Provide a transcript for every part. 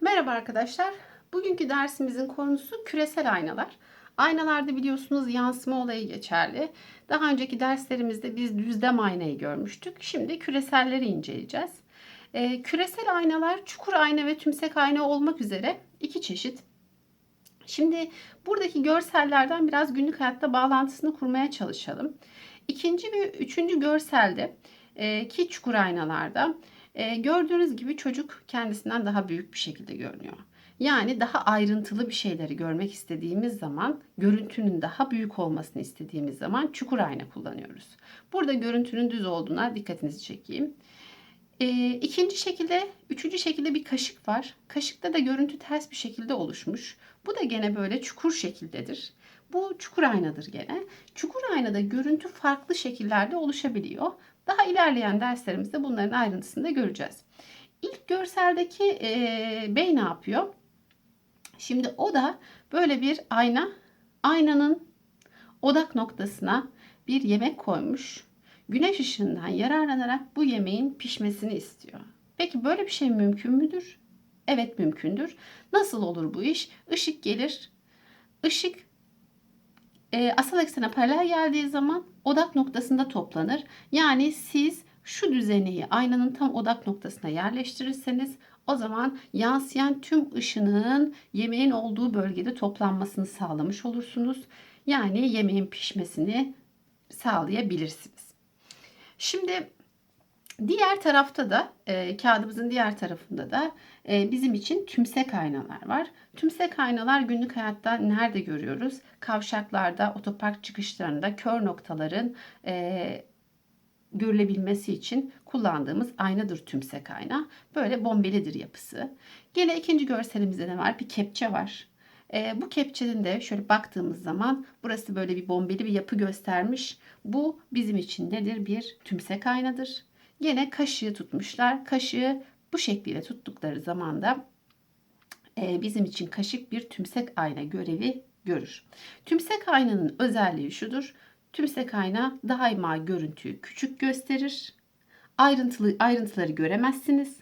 Merhaba arkadaşlar. Bugünkü dersimizin konusu küresel aynalar. Aynalarda biliyorsunuz yansıma olayı geçerli. Daha önceki derslerimizde biz düzlem aynayı görmüştük. Şimdi küreselleri inceleyeceğiz. Ee, küresel aynalar çukur ayna ve tümsek ayna olmak üzere iki çeşit. Şimdi buradaki görsellerden biraz günlük hayatta bağlantısını kurmaya çalışalım. İkinci ve üçüncü görselde e, ki çukur aynalarda e, gördüğünüz gibi çocuk kendisinden daha büyük bir şekilde görünüyor. Yani daha ayrıntılı bir şeyleri görmek istediğimiz zaman, görüntünün daha büyük olmasını istediğimiz zaman çukur ayna kullanıyoruz. Burada görüntünün düz olduğuna dikkatinizi çekeyim. E, ikinci şekilde, üçüncü şekilde bir kaşık var. Kaşıkta da görüntü ters bir şekilde oluşmuş. Bu da gene böyle çukur şekildedir. Bu çukur aynadır gene. Çukur aynada görüntü farklı şekillerde oluşabiliyor. Daha ilerleyen derslerimizde bunların ayrıntısını da göreceğiz. İlk görseldeki e, bey ne yapıyor? Şimdi o da böyle bir ayna. Aynanın odak noktasına bir yemek koymuş. Güneş ışığından yararlanarak bu yemeğin pişmesini istiyor. Peki böyle bir şey mümkün müdür? Evet mümkündür. Nasıl olur bu iş? Işık gelir. Işık e, asal eksene paralel geldiği zaman odak noktasında toplanır. Yani siz şu düzeneyi aynanın tam odak noktasına yerleştirirseniz o zaman yansıyan tüm ışının yemeğin olduğu bölgede toplanmasını sağlamış olursunuz. Yani yemeğin pişmesini sağlayabilirsiniz. Şimdi diğer tarafta da e, kağıdımızın diğer tarafında da e, bizim için tümsek aynalar var. Tümsek aynalar günlük hayatta nerede görüyoruz? Kavşaklarda, otopark çıkışlarında kör noktaların e, görülebilmesi için kullandığımız aynadır tümsek ayna. Böyle bombelidir yapısı. Gene ikinci görselimizde ne var? Bir kepçe var. E, bu kepçenin de şöyle baktığımız zaman burası böyle bir bombeli bir yapı göstermiş. Bu bizim için nedir? Bir tümsek aynadır. Gene kaşığı tutmuşlar. Kaşığı bu şekliyle tuttukları zaman da e, bizim için kaşık bir tümsek ayna görevi görür. Tümsek aynanın özelliği şudur. Tümsek ayna daima görüntüyü küçük gösterir. Ayrıntılı ayrıntıları göremezsiniz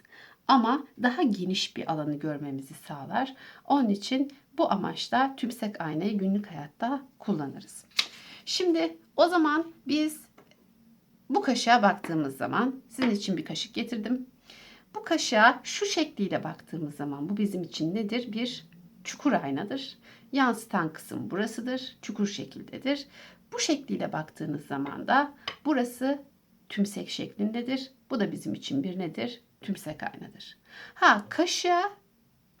ama daha geniş bir alanı görmemizi sağlar. Onun için bu amaçla tümsek aynayı günlük hayatta kullanırız. Şimdi o zaman biz bu kaşığa baktığımız zaman sizin için bir kaşık getirdim. Bu kaşığa şu şekliyle baktığımız zaman bu bizim için nedir? Bir çukur aynadır. Yansıtan kısım burasıdır. Çukur şekildedir. Bu şekliyle baktığınız zaman da burası tümsek şeklindedir. Bu da bizim için bir nedir? Tümsek aynadır. Ha kaşığa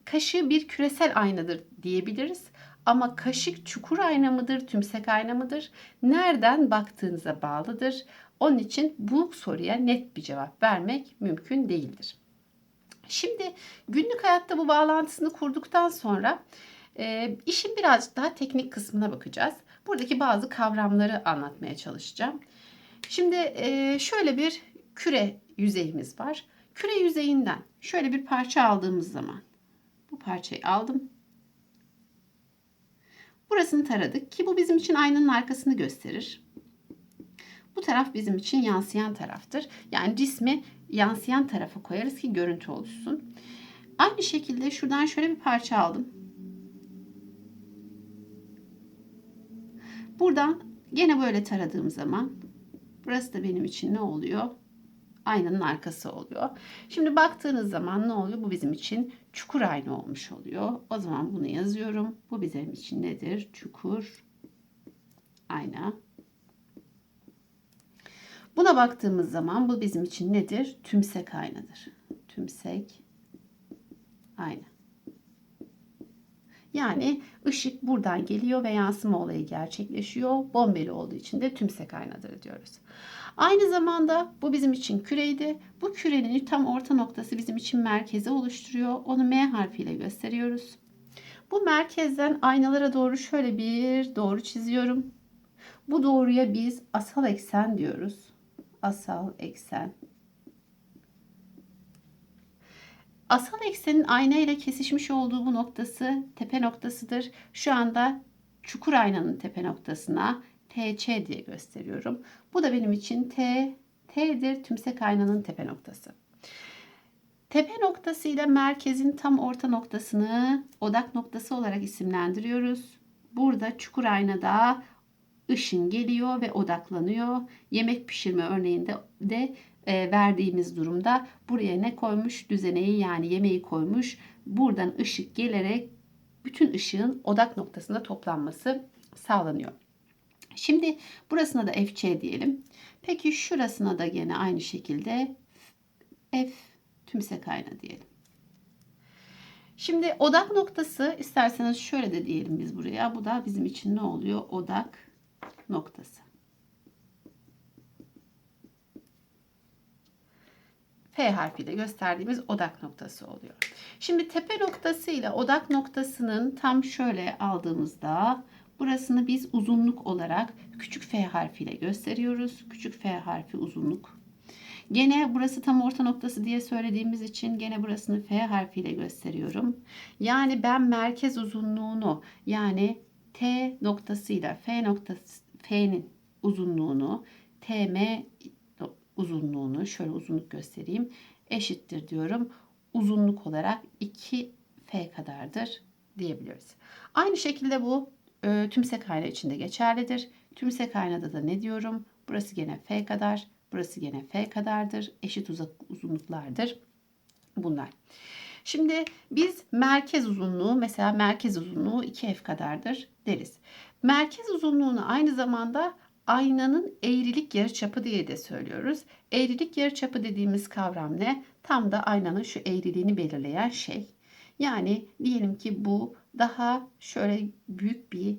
kaşığı bir küresel aynadır diyebiliriz. Ama kaşık çukur ayna mıdır, tümsek ayna mıdır? Nereden baktığınıza bağlıdır. Onun için bu soruya net bir cevap vermek mümkün değildir. Şimdi günlük hayatta bu bağlantısını kurduktan sonra e, işin birazcık daha teknik kısmına bakacağız. Buradaki bazı kavramları anlatmaya çalışacağım. Şimdi e, şöyle bir küre yüzeyimiz var. Küre yüzeyinden şöyle bir parça aldığımız zaman bu parçayı aldım. Burasını taradık ki bu bizim için aynanın arkasını gösterir. Bu taraf bizim için yansıyan taraftır. Yani cismi yansıyan tarafa koyarız ki görüntü oluşsun. Aynı şekilde şuradan şöyle bir parça aldım. Buradan gene böyle taradığım zaman burası da benim için ne oluyor? Aynanın arkası oluyor. Şimdi baktığınız zaman ne oluyor? Bu bizim için çukur ayna olmuş oluyor. O zaman bunu yazıyorum. Bu bizim için nedir? Çukur ayna. Buna baktığımız zaman bu bizim için nedir? Tümsek aynadır. Tümsek ayna. Yani ışık buradan geliyor ve yansıma olayı gerçekleşiyor. Bombeli olduğu için de tümsek aynadır diyoruz. Aynı zamanda bu bizim için küreydi. Bu kürenin tam orta noktası bizim için merkezi oluşturuyor. Onu M harfiyle gösteriyoruz. Bu merkezden aynalara doğru şöyle bir doğru çiziyorum. Bu doğruya biz asal eksen diyoruz. Asal eksen. Asal eksenin ayna ile kesişmiş olduğu bu noktası tepe noktasıdır. Şu anda çukur aynanın tepe noktasına TC diye gösteriyorum. Bu da benim için T, T'dir tümsek aynanın tepe noktası. Tepe nokta noktası ile merkezin tam orta noktasını odak noktası olarak isimlendiriyoruz. Burada çukur aynada ışın geliyor ve odaklanıyor. Yemek pişirme örneğinde de e, verdiğimiz durumda buraya ne koymuş? Düzeneyi yani yemeği koymuş. Buradan ışık gelerek bütün ışığın odak noktasında toplanması sağlanıyor. Şimdi burasına da FC diyelim. Peki şurasına da gene aynı şekilde F tümsek ayna diyelim. Şimdi odak noktası isterseniz şöyle de diyelim biz buraya. Bu da bizim için ne oluyor? Odak noktası. F harfiyle gösterdiğimiz odak noktası oluyor. Şimdi tepe noktası ile odak noktasının tam şöyle aldığımızda burasını biz uzunluk olarak küçük F harfiyle gösteriyoruz. Küçük F harfi uzunluk. Gene burası tam orta noktası diye söylediğimiz için gene burasını F harfiyle gösteriyorum. Yani ben merkez uzunluğunu yani T noktasıyla F noktası F'nin uzunluğunu TM uzunluğunu şöyle uzunluk göstereyim eşittir diyorum. Uzunluk olarak 2F kadardır diyebiliyoruz. Aynı şekilde bu e, tümsek ayna için de geçerlidir. Tümsek aynada da ne diyorum? Burası gene F kadar, burası gene F kadardır. Eşit uzak uzunluklardır bunlar. Şimdi biz merkez uzunluğu mesela merkez uzunluğu 2F kadardır deriz. Merkez uzunluğunu aynı zamanda aynanın eğrilik yarıçapı diye de söylüyoruz. Eğrilik yarıçapı dediğimiz kavram ne? Tam da aynanın şu eğriliğini belirleyen şey. Yani diyelim ki bu daha şöyle büyük bir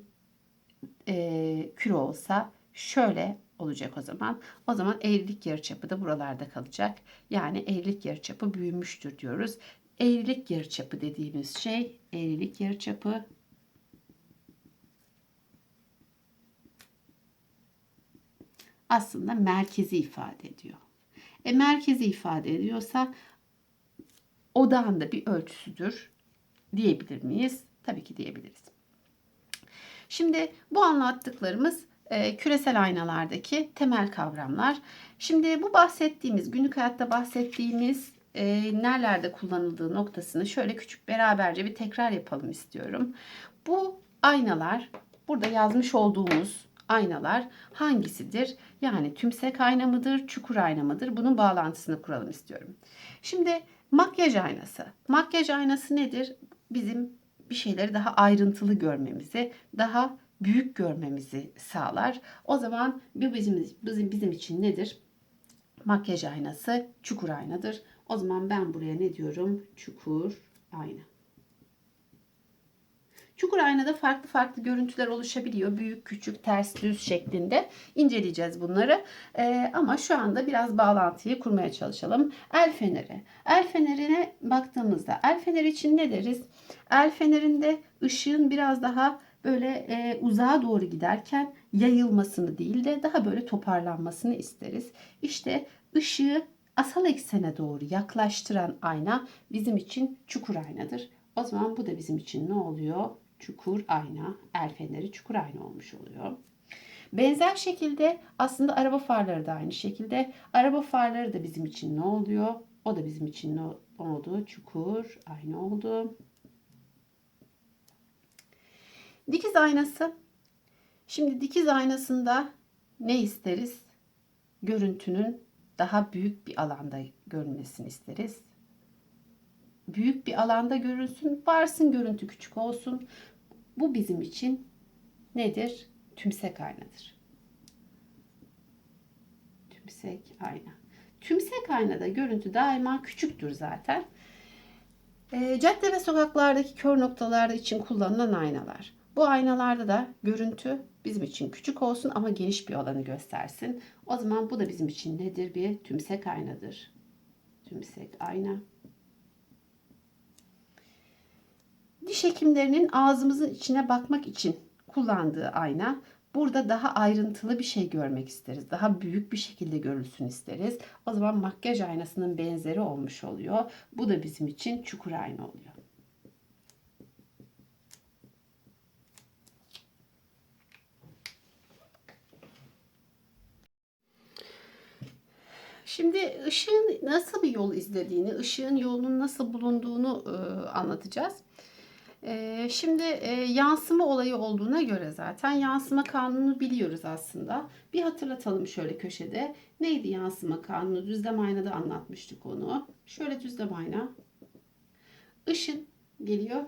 e, küre olsa şöyle olacak o zaman. O zaman eğrilik yarıçapı da buralarda kalacak. Yani eğrilik yarıçapı büyümüştür diyoruz. Eğrilik yarıçapı dediğimiz şey eğrilik yarıçapı aslında merkezi ifade ediyor. E merkezi ifade ediyorsa odağın da bir ölçüsüdür diyebilir miyiz? Tabii ki diyebiliriz. Şimdi bu anlattıklarımız e, küresel aynalardaki temel kavramlar. Şimdi bu bahsettiğimiz, günlük hayatta bahsettiğimiz e, nerelerde kullanıldığı noktasını şöyle küçük beraberce bir tekrar yapalım istiyorum. Bu aynalar, burada yazmış olduğumuz aynalar hangisidir? Yani tümsek ayna mıdır, çukur ayna mıdır? Bunun bağlantısını kuralım istiyorum. Şimdi makyaj aynası. Makyaj aynası nedir? Bizim bir şeyleri daha ayrıntılı görmemizi, daha büyük görmemizi sağlar. O zaman bu bizim, bizim, bizim için nedir? Makyaj aynası çukur aynadır. O zaman ben buraya ne diyorum? Çukur ayna. Çukur aynada farklı farklı görüntüler oluşabiliyor. Büyük, küçük, ters, düz şeklinde inceleyeceğiz bunları. Ee, ama şu anda biraz bağlantıyı kurmaya çalışalım. El feneri. El fenerine baktığımızda el feneri için ne deriz? El fenerinde ışığın biraz daha böyle e, uzağa doğru giderken yayılmasını değil de daha böyle toparlanmasını isteriz. İşte ışığı asal eksene doğru yaklaştıran ayna bizim için çukur aynadır. O zaman bu da bizim için ne oluyor? çukur ayna, el feneri çukur ayna olmuş oluyor. Benzer şekilde aslında araba farları da aynı şekilde. Araba farları da bizim için ne oluyor? O da bizim için ne oldu? Çukur ayna oldu. Dikiz aynası. Şimdi dikiz aynasında ne isteriz? Görüntünün daha büyük bir alanda görünmesini isteriz büyük bir alanda görünsün. Varsın görüntü küçük olsun. Bu bizim için nedir? Tümsek aynadır. Tümsek ayna. Tümsek aynada görüntü daima küçüktür zaten. E, cadde ve sokaklardaki kör noktalarda için kullanılan aynalar. Bu aynalarda da görüntü bizim için küçük olsun ama geniş bir alanı göstersin. O zaman bu da bizim için nedir? Bir tümsek aynadır. Tümsek ayna. Diş hekimlerinin ağzımızın içine bakmak için kullandığı ayna. Burada daha ayrıntılı bir şey görmek isteriz. Daha büyük bir şekilde görülsün isteriz. O zaman makyaj aynasının benzeri olmuş oluyor. Bu da bizim için çukur ayna oluyor. Şimdi ışığın nasıl bir yol izlediğini, ışığın yolunun nasıl bulunduğunu e, anlatacağız. E, şimdi e, yansıma olayı olduğuna göre zaten yansıma kanunu biliyoruz aslında. Bir hatırlatalım şöyle köşede. Neydi yansıma kanunu? Düzlem aynada anlatmıştık onu. Şöyle düzlem ayna. Işın geliyor.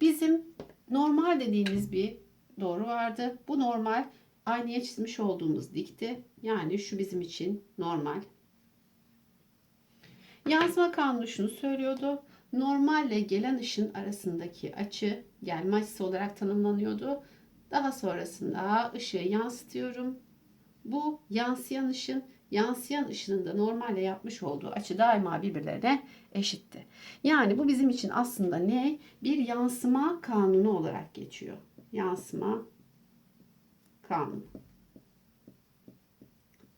Bizim normal dediğimiz bir doğru vardı. Bu normal aynaya çizmiş olduğumuz dikti. Yani şu bizim için normal. Yansıma kanunu şunu söylüyordu. Normalle gelen ışın arasındaki açı gelme açısı olarak tanımlanıyordu. Daha sonrasında ışığı yansıtıyorum. Bu yansıyan ışın yansıyan ışının da normalle yapmış olduğu açı daima birbirlerine eşitti. Yani bu bizim için aslında ne? Bir yansıma kanunu olarak geçiyor. Yansıma kanunu.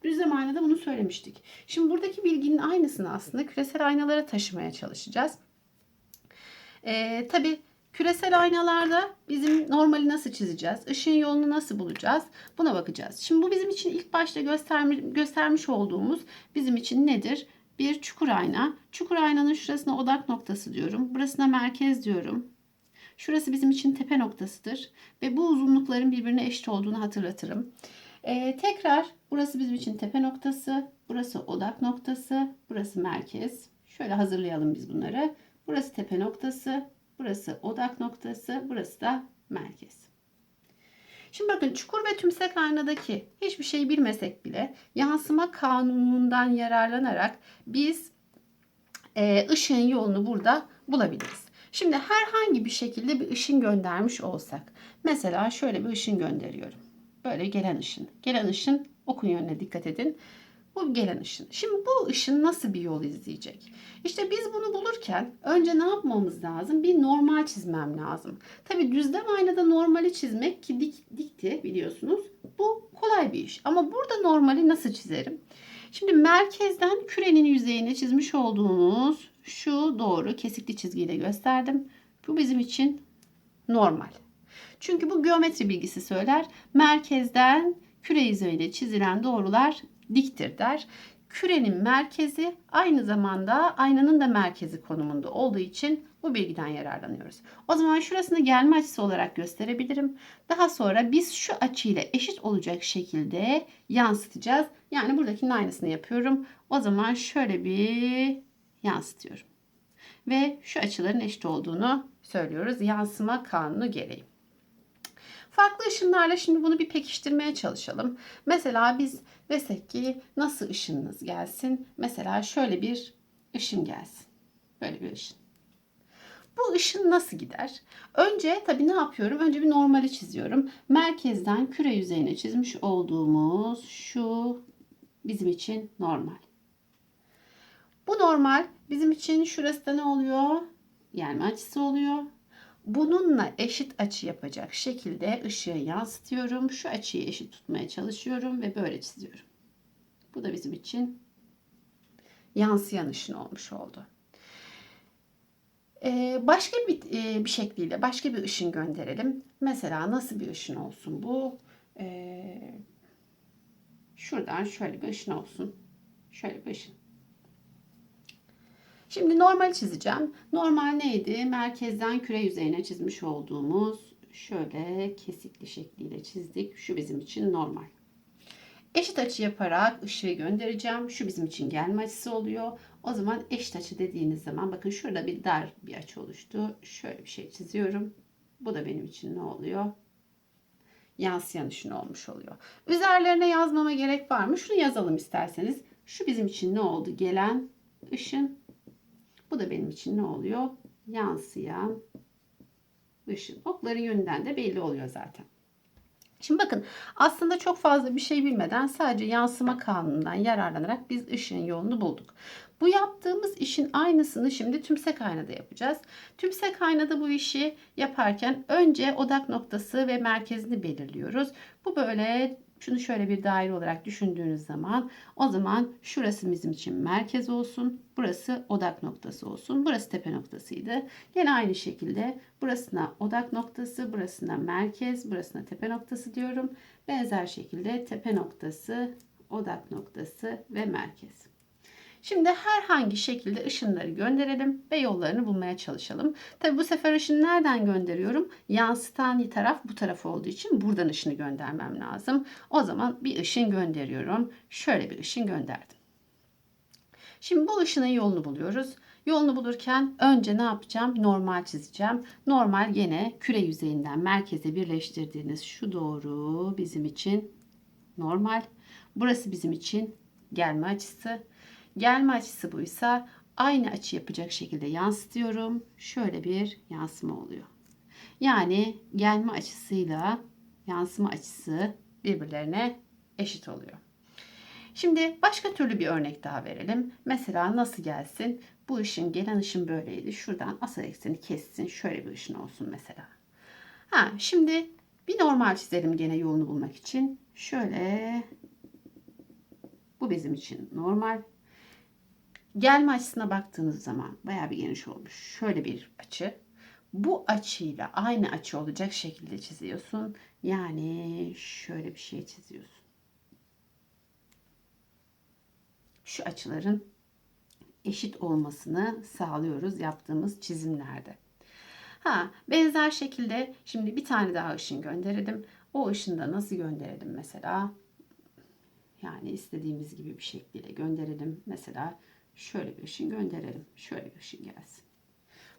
Düzlem aynada bunu söylemiştik. Şimdi buradaki bilginin aynısını aslında küresel aynalara taşımaya çalışacağız. Ee, Tabi küresel aynalarda bizim normali nasıl çizeceğiz? Işığın yolunu nasıl bulacağız? Buna bakacağız. Şimdi bu bizim için ilk başta göstermiş, göstermiş olduğumuz bizim için nedir? Bir çukur ayna. Çukur aynanın şurasına odak noktası diyorum. Burasına merkez diyorum. Şurası bizim için tepe noktasıdır. Ve bu uzunlukların birbirine eşit olduğunu hatırlatırım. Ee, tekrar burası bizim için tepe noktası. Burası odak noktası. Burası merkez. Şöyle hazırlayalım biz bunları. Burası tepe noktası. Burası odak noktası. Burası da merkez. Şimdi bakın çukur ve tümsek aynadaki hiçbir şey bilmesek bile yansıma kanunundan yararlanarak biz e, ışığın yolunu burada bulabiliriz. Şimdi herhangi bir şekilde bir ışın göndermiş olsak. Mesela şöyle bir ışın gönderiyorum. Böyle gelen ışın. Gelen ışın okun yönüne dikkat edin. Bu gelen ışın. Şimdi bu ışın nasıl bir yol izleyecek? İşte biz bunu bulurken önce ne yapmamız lazım? Bir normal çizmem lazım. Tabi düzlem aynada normali çizmek ki dik, dikti biliyorsunuz. Bu kolay bir iş. Ama burada normali nasıl çizerim? Şimdi merkezden kürenin yüzeyine çizmiş olduğumuz şu doğru kesikli çizgiyle gösterdim. Bu bizim için normal. Çünkü bu geometri bilgisi söyler. Merkezden küre yüzeyine çizilen doğrular diktir der. Kürenin merkezi aynı zamanda aynanın da merkezi konumunda olduğu için bu bilgiden yararlanıyoruz. O zaman şurasını gelme açısı olarak gösterebilirim. Daha sonra biz şu açıyla eşit olacak şekilde yansıtacağız. Yani buradakinin aynısını yapıyorum. O zaman şöyle bir yansıtıyorum. Ve şu açıların eşit olduğunu söylüyoruz. Yansıma kanunu gereği. Farklı ışınlarla şimdi bunu bir pekiştirmeye çalışalım. Mesela biz desek ki nasıl ışınınız gelsin? Mesela şöyle bir ışın gelsin. Böyle bir ışın. Bu ışın nasıl gider? Önce tabii ne yapıyorum? Önce bir normali çiziyorum. Merkezden küre yüzeyine çizmiş olduğumuz şu bizim için normal. Bu normal bizim için şurası da ne oluyor? Gelme açısı oluyor. Bununla eşit açı yapacak şekilde ışığı yansıtıyorum. Şu açıyı eşit tutmaya çalışıyorum ve böyle çiziyorum. Bu da bizim için yansıyan ışın olmuş oldu. Ee, başka bir, e, bir şekliyle başka bir ışın gönderelim. Mesela nasıl bir ışın olsun bu? Ee, şuradan şöyle bir ışın olsun. Şöyle bir ışın. Şimdi normal çizeceğim. Normal neydi? Merkezden küre yüzeyine çizmiş olduğumuz şöyle kesikli şekliyle çizdik. Şu bizim için normal. Eşit açı yaparak ışığı göndereceğim. Şu bizim için gelme açısı oluyor. O zaman eşit açı dediğiniz zaman bakın şurada bir dar bir açı oluştu. Şöyle bir şey çiziyorum. Bu da benim için ne oluyor? Yansıyan ışın olmuş oluyor. Üzerlerine yazmama gerek var mı? Şunu yazalım isterseniz. Şu bizim için ne oldu? Gelen ışın bu da benim için ne oluyor? Yansıyan ışın. Okların yönünden de belli oluyor zaten. Şimdi bakın aslında çok fazla bir şey bilmeden sadece yansıma kanunundan yararlanarak biz ışığın yolunu bulduk. Bu yaptığımız işin aynısını şimdi tümsek aynada yapacağız. Tümsek aynada bu işi yaparken önce odak noktası ve merkezini belirliyoruz. Bu böyle şunu şöyle bir daire olarak düşündüğünüz zaman o zaman şurası bizim için merkez olsun. Burası odak noktası olsun. Burası tepe noktasıydı. Yine aynı şekilde burasına odak noktası, burasına merkez, burasına tepe noktası diyorum. Benzer şekilde tepe noktası, odak noktası ve merkez. Şimdi herhangi şekilde ışınları gönderelim ve yollarını bulmaya çalışalım. Tabi bu sefer ışını nereden gönderiyorum? Yansıtan taraf bu taraf olduğu için buradan ışını göndermem lazım. O zaman bir ışın gönderiyorum. Şöyle bir ışın gönderdim. Şimdi bu ışının yolunu buluyoruz. Yolunu bulurken önce ne yapacağım? Normal çizeceğim. Normal gene küre yüzeyinden merkeze birleştirdiğiniz şu doğru bizim için normal. Burası bizim için gelme açısı. Gelme açısı buysa aynı açı yapacak şekilde yansıtıyorum. Şöyle bir yansıma oluyor. Yani gelme açısıyla yansıma açısı birbirlerine eşit oluyor. Şimdi başka türlü bir örnek daha verelim. Mesela nasıl gelsin? Bu ışın gelen ışın böyleydi. Şuradan asal ekseni kessin. Şöyle bir ışın olsun mesela. Ha, şimdi bir normal çizelim gene yolunu bulmak için. Şöyle bu bizim için normal. Gelme açısına baktığınız zaman bayağı bir geniş olmuş. Şöyle bir açı. Bu açıyla aynı açı olacak şekilde çiziyorsun. Yani şöyle bir şey çiziyorsun. Şu açıların eşit olmasını sağlıyoruz yaptığımız çizimlerde. Ha, benzer şekilde şimdi bir tane daha ışın gönderelim. O ışını da nasıl gönderelim mesela? Yani istediğimiz gibi bir şekilde gönderelim. Mesela şöyle bir ışın gönderelim. Şöyle bir ışın gelsin.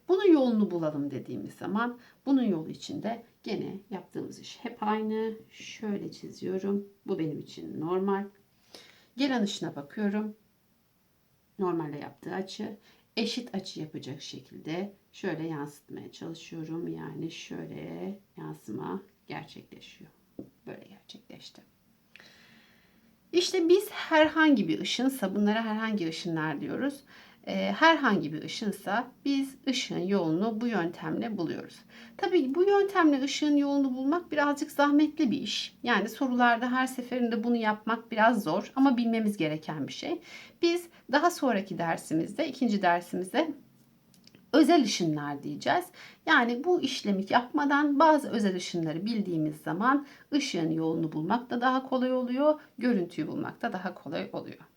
Bunun yolunu bulalım dediğimiz zaman bunun yolu içinde gene yaptığımız iş hep aynı. Şöyle çiziyorum. Bu benim için normal. Gelen ışına bakıyorum. Normalde yaptığı açı eşit açı yapacak şekilde şöyle yansıtmaya çalışıyorum. Yani şöyle yansıma gerçekleşiyor. Böyle gerçekleşti. İşte biz herhangi bir ışınsa bunlara herhangi ışınlar diyoruz. Ee, herhangi bir ışınsa biz ışığın yolunu bu yöntemle buluyoruz. Tabii bu yöntemle ışığın yolunu bulmak birazcık zahmetli bir iş. Yani sorularda her seferinde bunu yapmak biraz zor ama bilmemiz gereken bir şey. Biz daha sonraki dersimizde, ikinci dersimizde özel ışınlar diyeceğiz. Yani bu işlemi yapmadan bazı özel ışınları bildiğimiz zaman ışığın yolunu bulmak da daha kolay oluyor, görüntüyü bulmak da daha kolay oluyor.